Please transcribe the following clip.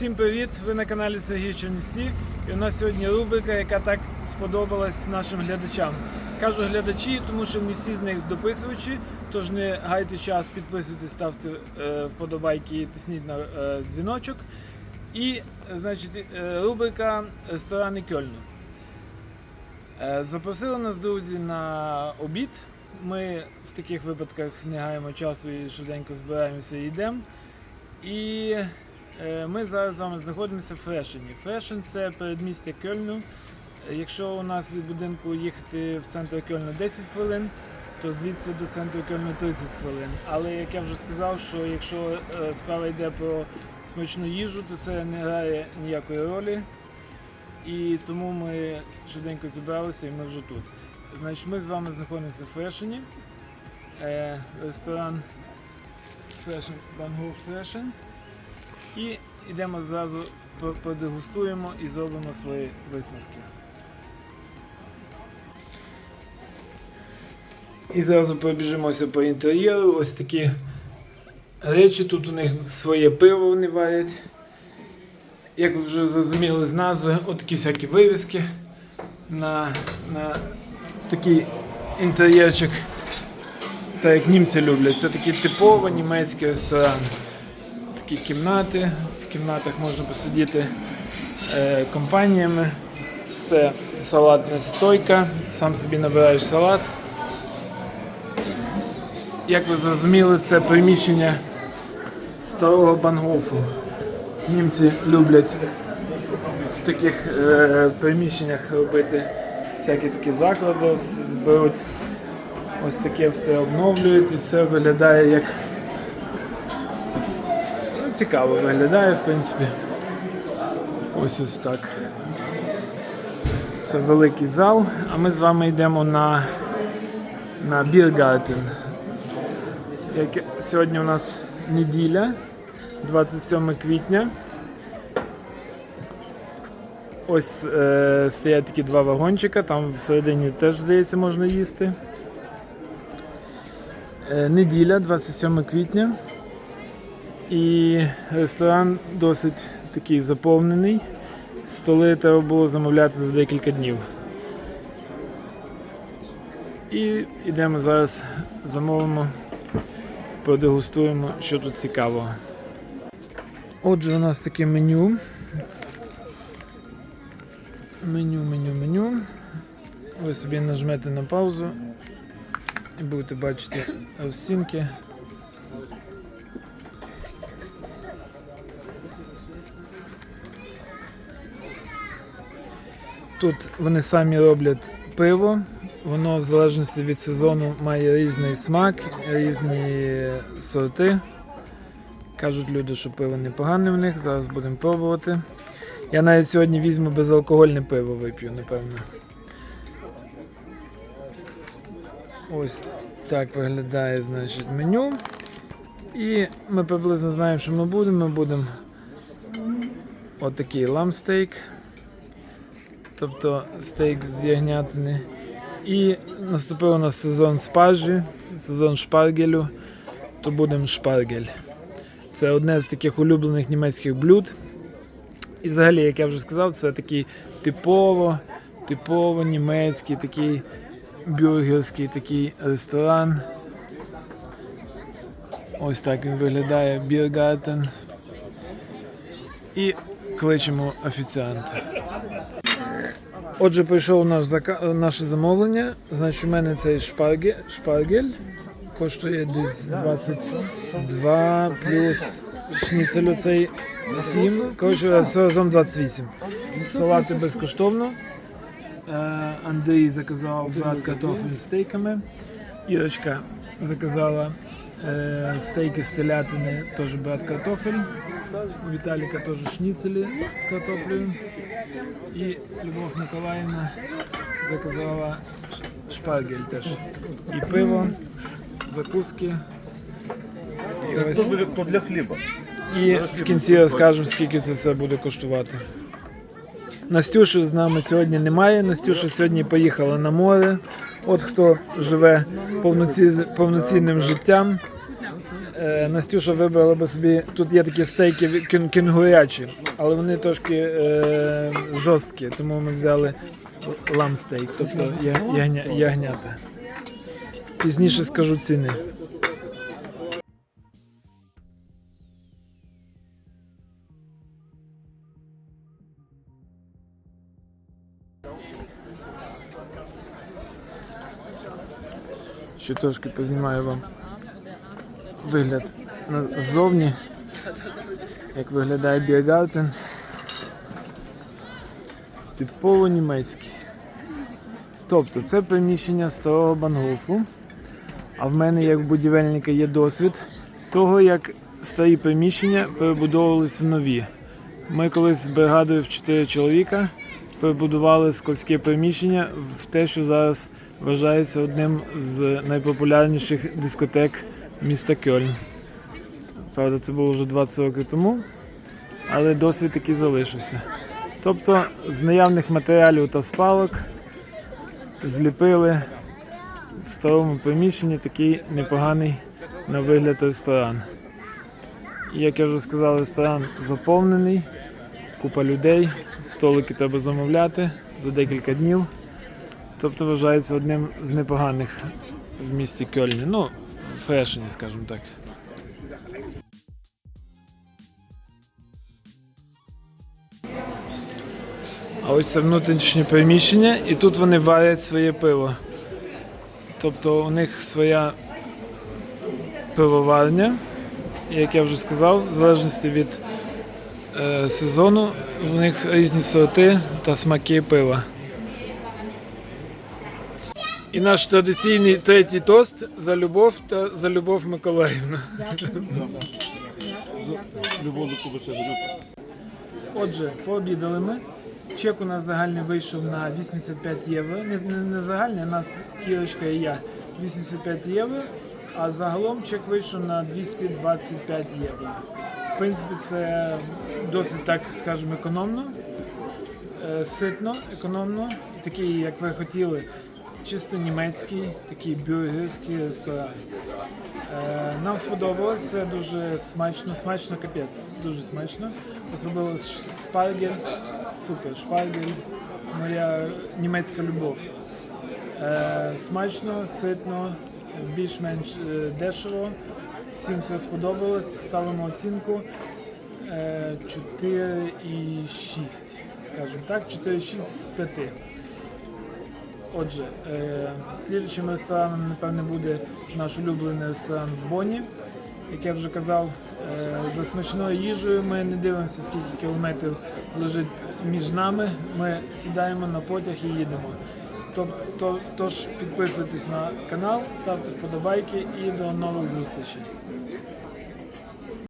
Всім привіт! Ви на каналі Сергій Чернівці. І у нас сьогодні рубрика, яка так сподобалась нашим глядачам. Кажу глядачі, тому що не всі з них дописувачі. Тож не гайте час, підписуйтесь, ставте е, вподобайки і тисніть на е, дзвіночок. І, значить, е, рубрика Ресторани Кьольну. Е, Запросили нас друзі на обід. Ми в таких випадках не гаємо часу і швиденько збираємося і йдемо. І ми зараз з вами знаходимося в Фрешені. Фрешен це передмістя Кельну. Е, Якщо у нас від будинку їхати в центр Кельну 10 хвилин, то звідси до центру Кельну 30 хвилин. Але як я вже сказав, що якщо е, справа йде про смачну їжу, то це не грає ніякої ролі. І тому ми швиденько зібралися і ми вже тут. Значить, ми з вами знаходимося в Фрешені. Е, ресторан Фрешен, Бангу Фрешен. І йдемо зразу подегустуємо і зробимо свої висновки. І зразу пробіжимося по інтер'єру. Ось такі речі. Тут у них своє пиво вони варять. Як ви вже зрозуміли з назви, отакі всякі вивіски на, на такий інтер'єрчик. Так як німці люблять. Це такий типовий німецький ресторан. Такі кімнати. В кімнатах можна посидіти е, компаніями. Це салатна стойка, сам собі набираєш салат. Як ви зрозуміли, це приміщення старого бангофу. Німці люблять в таких е, приміщеннях робити всякі такі заклади, беруть ось таке все обновлюють і все виглядає як цікаво виглядає, в принципі. Ось ось так. Це великий зал, а ми з вами йдемо на, на Біргартен. Як сьогодні у нас неділя, 27 квітня. Ось е, стоять такі два вагончика, там всередині теж, здається, можна їсти. Е, неділя, 27 квітня. І ресторан досить такий заповнений. Столи треба було замовляти за декілька днів. І йдемо зараз, замовимо, продегустуємо, що тут цікавого. Отже, у нас таке меню. Меню, меню, меню. Ви собі нажмете на паузу і будете бачити розцінки. Тут вони самі роблять пиво, воно в залежності від сезону має різний смак, різні сорти. Кажуть люди, що пиво непогане в них, зараз будемо пробувати. Я навіть сьогодні візьму безалкогольне пиво вип'ю, напевно. Ось так виглядає значить, меню. І ми приблизно знаємо, що ми будемо. Ми будемо отакий ламстейк. Тобто стейк з ягнятини. І наступив у нас сезон спаржі, сезон шпаргелю, то будемо шпаргель. Це одне з таких улюблених німецьких блюд. І взагалі, як я вже сказав, це такий типово, типово німецький, такий бюргерський такий ресторан. Ось так він виглядає Біргартен. І кличемо офіціанта. Отже, прийшов наш зака... наше замовлення. Значить, у мене цей шпаргель, шпаргель коштує десь 22 плюс шніцель оцей 7. Коротше, разом 28. Салати безкоштовно. Е, Андрій заказав брат картофель з стейками. Ірочка заказала е, стейки з телятини, теж брат картофель. У Віталіка теж шніцелі з картоплею. І Любов Миколаївна заказала шпаргель теж. І пиво, закуски. Це ось То, то для хліба. і в кінці розкажемо, скільки це все буде коштувати. Настюші з нами сьогодні немає. Настюша сьогодні поїхала на море. От хто живе повноці... повноцінним життям. Е, Настюша вибрала би собі. Тут є такі стейки кін- кінгурячі, але вони трошки е, жорсткі, тому ми взяли ламстейк, тобто ягня, ягнята. Пізніше скажу ціни. Ще трошки познімаю вам вигляд ззовні, як виглядає Бігартен. Типово німецький. Тобто це приміщення старого Бангофу. А в мене, як будівельника, є досвід того, як старі приміщення перебудовувалися нові. Ми колись з бригадою в 4 чоловіка перебудували складське приміщення в те, що зараз вважається одним з найпопулярніших дискотек міста Кьольн. Правда, це було вже 20 років тому, але досвід такий залишився. Тобто з наявних матеріалів та спалок зліпили в старому приміщенні такий непоганий на вигляд ресторан. Як я вже сказав, ресторан заповнений, купа людей, столики треба замовляти за декілька днів. Тобто вважається одним з непоганих в місті Кьольні. Ну, фешені, скажімо так. А ось це внутрішнє приміщення, і тут вони варять своє пиво. Тобто у них своя пивоварня, і, як я вже сказав, в залежності від е, сезону, у них різні сорти та смаки пива. І наш традиційний третій тост за любов та за любов Миколаївна. Любов до Кубиша Отже, пообідали ми. Чек у нас загальний вийшов на 85 євро. Не, не, не загальний, у нас Ірочка і я 85 євро, а загалом чек вийшов на 225 євро. В принципі, це досить так, скажімо, економно, е, ситно, економно, такий, як ви хотіли, чисто німецький, такий бюргерський ресторан. Е, Нам сподобалось, це дуже смачно, смачно капець, дуже смачно. Особливо шпаргель, супер, шпаргель, моя німецька любов. Е, Смачно, ситно, більш-менш е, дешево. Всім все сподобалось. Ставимо оцінку е, 4,6, скажімо так, 4,6 з 5. Отже, е, слідчим рестораном, напевне, буде наш улюблений ресторан в Боні. Як я вже казав, е, за смачною їжею ми не дивимося, скільки кілометрів лежить між нами. Ми сідаємо на потяг і їдемо. Тобто, тож підписуйтесь на канал, ставте вподобайки і до нових зустрічей.